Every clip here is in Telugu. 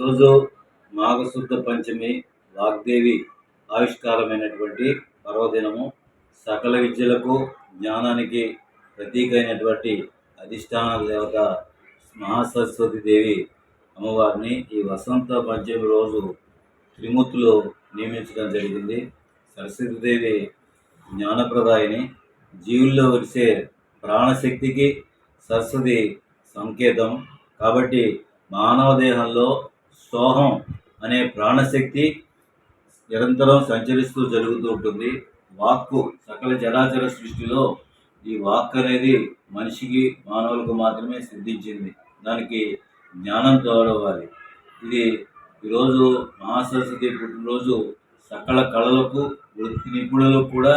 రోజు మాఘశుద్ధ పంచమి వాగ్దేవి ఆవిష్కారమైనటువంటి పర్వదినము. సకల విద్యలకు జ్ఞానానికి ప్రతీక అయినటువంటి అధిష్టాన దేవత మహాసరస్వతి దేవి అమ్మవారిని ఈ వసంత పంచమి రోజు త్రిమూర్తులు నియమించడం జరిగింది. సరస్వతీదేవి జ్ఞానప్రదాయిని జీవుల్లో వచ్చే ప్రాణశక్తికి సరస్వతి సంకేతం. కాబట్టి మానవ దేహంలో సోహం అనే ప్రాణశక్తి నిరంతరం సంచరిస్తూ జరుగుతూ ఉంటుంది. వాక్కు సకల చరాచర సృష్టిలో ఈ వాక్ అనేది మనిషికి మానవులకు మాత్రమే సిద్ధించింది. దానికి జ్ఞానం తోడవాలి ఇది ఈరోజు మహాసరస్వతి పుట్టినరోజు సకల కళలకు వృత్తి నిపుణులకు కూడా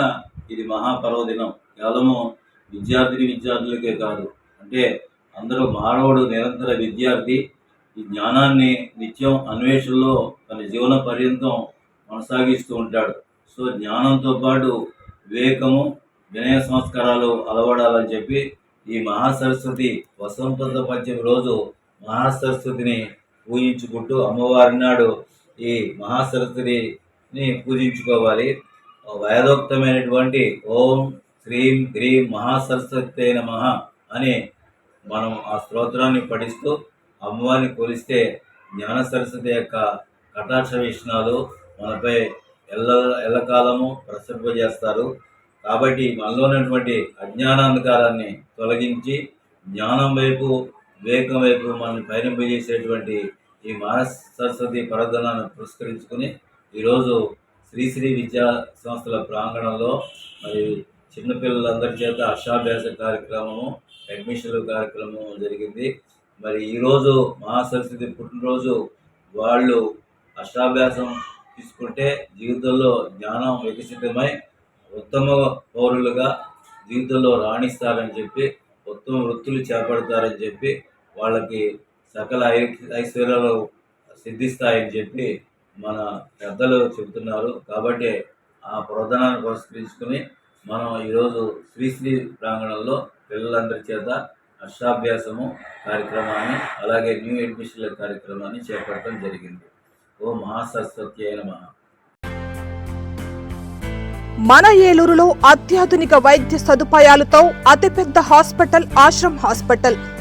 ఇది మహాపర్వదినం. కేవలము విద్యార్థిని విద్యార్థులకే కాదు. అంటే అందరూ మానవుడు నిరంతర విద్యార్థి. ఈ జ్ఞానాన్ని నిత్యం అన్వేషణలో తన జీవన పర్యంతం కొనసాగిస్తూ ఉంటాడు. సో జ్ఞానంతో పాటు వివేకము వినయ సంస్కారాలు అలవడాలని చెప్పి ఈ మహాసరస్వతి వసంత పంచమి రోజు మహాసరస్వతిని పూజించుకుంటూ అమ్మవారి నాడు ఈ మహాసరస్వతిని పూజించుకోవాలి. వేదోక్తమైనటువంటి ఓం శ్రీం హ్రీం మహాసరస్వతి నమః అని మనం ఆ స్తోత్రాన్ని పఠిస్తూ అమ్మవారిని కొలిస్తే జ్ఞాన సరస్వతి యొక్క కటాక్ష వీక్షణాలు మనపై ఎల్ల ఎల్లకాలము ప్రసరింపజేస్తారు. కాబట్టి మనలో ఉన్నటువంటి అజ్ఞానాంధకారాన్ని తొలగించి జ్ఞానం వైపు వివేకం వైపు మనల్ని పయనింపజేసేటువంటి ఈ మానస సరస్వతి పరదనాన్ని పురస్కరించుకుని ఈరోజు శ్రీశ్రీ విద్యా సంస్థల ప్రాంగణంలో మరి చిన్నపిల్లలందరి చేత హర్షాభ్యాస కార్యక్రమము అడ్మిషన్ల కార్యక్రమం జరిగింది. మరి ఈరోజు మహాసరస్వతి పుట్టినరోజు వాళ్ళు అష్టాభ్యాసం తీసుకుంటే జీవితంలో జ్ఞానం వికసితమై ఉత్తమ పౌరులుగా జీవితంలో రాణిస్తారని చెప్పి ఉత్తమ వృత్తులు చేపడతారని చెప్పి వాళ్ళకి సకల ఐ- ఐశ్వర్యాలు సిద్ధిస్తాయని చెప్పి మన పెద్దలు చెబుతున్నారు. కాబట్టి ఆ ప్రధానాన్ని పురస్కరించుకుని మనం ఈరోజు శ్రీశ్రీ ప్రాంగణంలో పిల్లలందరి చేత హర్షాభ్యాసము కార్యక్రమాన్ని అలాగే న్యూ అడ్మిషన్ల కార్యక్రమాన్ని చేపట్టడం జరిగింది. ఓ మహాసరస్వతి అయిన మహా మన ఏలూరులో అత్యాధునిక వైద్య సదుపాయాలతో అతిపెద్ద హాస్పిటల్ ఆశ్రమ్ హాస్పిటల్.